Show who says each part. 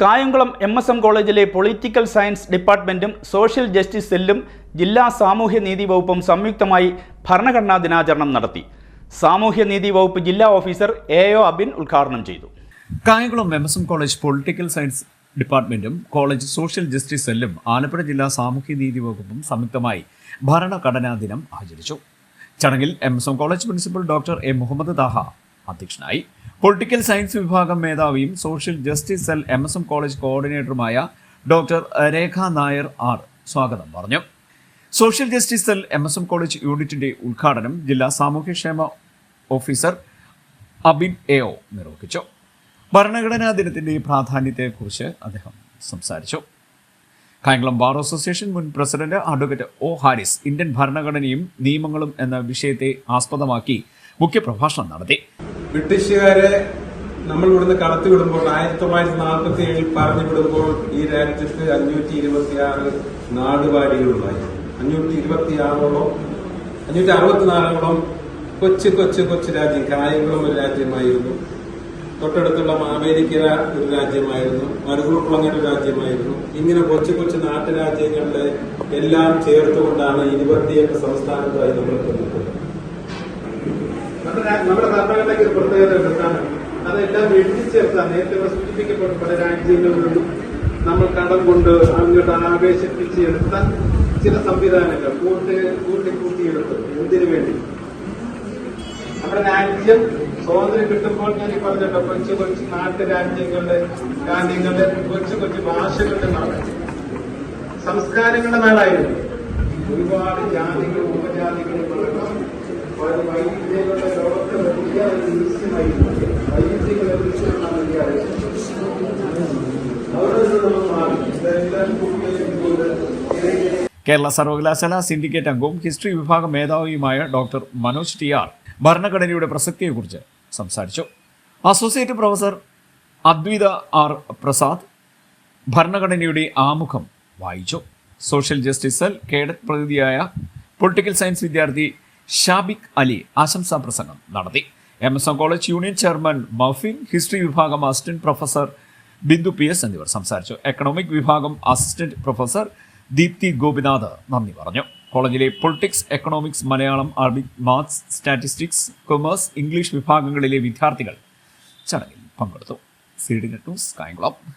Speaker 1: Kayamkulam M S M കോളേജിലെ political science ഡിപ്പാർട്ട്മെന്റും social justice സെല്ലും ജില്ലാ സാമൂഹ്യനീതി വകുപ്പും സംയുക്തമായി ഭരണഘടനാ ദിനാചരണം നടത്തി. സാമൂഹ്യനീതി വകുപ്പ് ജില്ലാ ഓഫീസർ എ ഒ അബിൻ ഉദ്ഘാടനം ചെയ്തു.
Speaker 2: Kayamkulam M S M college political science ഡിപ്പാർട്ട്മെന്റും college social justice സെല്ലും ആലപ്പുഴ ജില്ലാ സാമൂഹ്യനീതി വകുപ്പും സംയുക്തമായി ഭരണഘടനാ ദിനം ആചരിച്ചു. ചടങ്ങിൽ M S M college principal doctor A Muhammad Thaha അധ്യക്ഷനായി. പൊളിറ്റിക്കൽ സയൻസ് വിഭാഗം മേധാവിയും social justice cell M S M college കോർഡിനേറ്ററുമായ doctor Rekha Nair R സ്വാഗതം പറഞ്ഞു. Social justice cell M S M college യൂണിറ്റിന്റെ ഉദ്ഘാടനം ജില്ലാ സാമൂഹ്യക്ഷേമ ഓഫീസർ അബിൻ എ ഒ നിർവഹിച്ചു. ഭരണഘടനാ ദിനത്തിന്റെ പ്രാധാന്യത്തെക്കുറിച്ച് അദ്ദേഹം സംസാരിച്ചു. കായംകുളം ബാർ അസോസിയേഷൻ മുൻ president advocate O Haris Indian ഭരണഘടനയും നിയമങ്ങളും എന്ന വിഷയത്തെ ആസ്പദമാക്കി മുഖ്യപ്രഭാഷണം നടത്തി.
Speaker 3: ബ്രിട്ടീഷുകാരെ നമ്മൾ ഇവിടുന്ന് കടത്തി വിടുമ്പോൾ ആയിരത്തി തൊള്ളായിരത്തി നാൽപ്പത്തി ഏഴിൽ പറഞ്ഞു വിടുമ്പോൾ ഈ രാജ്യത്ത് അഞ്ഞൂറ്റി ഇരുപത്തിയാറ് നാടുവാരികളുണ്ടായി അഞ്ഞൂറ്റി ഇരുപത്തിയാറോളം അഞ്ഞൂറ്റി അറുപത്തിനാലോളം കൊച്ചു കൊച്ചു കൊച്ചു രാജ്യം കായംകുളം ഒരു രാജ്യമായിരുന്നു. തൊട്ടടുത്തുള്ള മാവേലിക്കര ഒരു രാജ്യമായിരുന്നു. മരുകുളക്കുളങ്ങര രാജ്യമായിരുന്നു. ഇങ്ങനെ കൊച്ചു കൊച്ചു നാട്ടുരാജ്യങ്ങളുടെ എല്ലാം ചേർത്തുകൊണ്ടാണ് ഇരുപത്തിയെട്ട് സംസ്ഥാനത്തായി നമ്മൾ നിൽക്കുന്നത്
Speaker 4: നമ്മുടെ കർണാടകയ്ക്ക് ഒരു പ്രത്യേകത എന്താണ് അതെല്ലാം എഴുതിച്ചേർത്താൽ നേരത്തെ ഇവിടെ പല രാജ്യങ്ങളിലും നമ്മൾ കടം കൊണ്ട് അങ്ങോട്ട് ആവേശിപ്പിച്ച് എടുത്താൽ ചില സംവിധാനങ്ങൾ കൂട്ടി കൂട്ടി കൂട്ടിയെടുത്ത്. എന്തിനു വേണ്ടി? നമ്മുടെ രാജ്യം സ്വാതന്ത്ര്യം കിട്ടുമ്പോൾ ഞാൻ ഈ പറഞ്ഞല്ലോ കൊച്ചു കൊച്ചു നാട്ടുരാജ്യങ്ങളുടെ രാജ്യങ്ങളുടെ കൊച്ചു കൊച്ചു ഭാഷകളുടെ നാടായി സംസ്കാരങ്ങളുടെ നാടായിരുന്നു. ഒരുപാട് ജാതികളും ഉപജാതികളും വൈവിധ്യങ്ങളുടെ ലോകത്ത്
Speaker 2: കേരള സർവകലാശാല സിൻഡിക്കേറ്റ് അംഗവും ഹിസ്റ്ററി വിഭാഗം മേധാവിയുമായ ഡോക്ടർ മനോജ് ടി ആർ ഭരണഘടനയുടെ പ്രസക്തിയെക്കുറിച്ച് സംസാരിച്ചു. Associate professor Adwaitha R Prasad ഭരണഘടനയുടെ ആമുഖം വായിച്ചു. സോഷ്യൽ ജസ്റ്റിസ് സെൽ കേഡറ്റ് പ്രതിനിധിയായ പൊളിറ്റിക്കൽ സയൻസ് വിദ്യാർത്ഥി ഷാബിക് അലി ആശംസാ പ്രസംഗം നടത്തി. M college union chairman Mafin history വിഭാഗം assistant professor Bindu P S എന്നിവർ സംസാരിച്ചു. എക്കണോമിക് വിഭാഗം അസിസ്റ്റന്റ് പ്രൊഫസർ ദീപ്തി ഗോപിനാഥ് നന്ദി പറഞ്ഞു. കോളേജിലെ politics economics Malayalam Arabic maths statistics commerce English വിഭാഗങ്ങളിലെ വിദ്യാർത്ഥികൾ ചടങ്ങിൽ പങ്കെടുത്തു. C D sky Kayamkulam.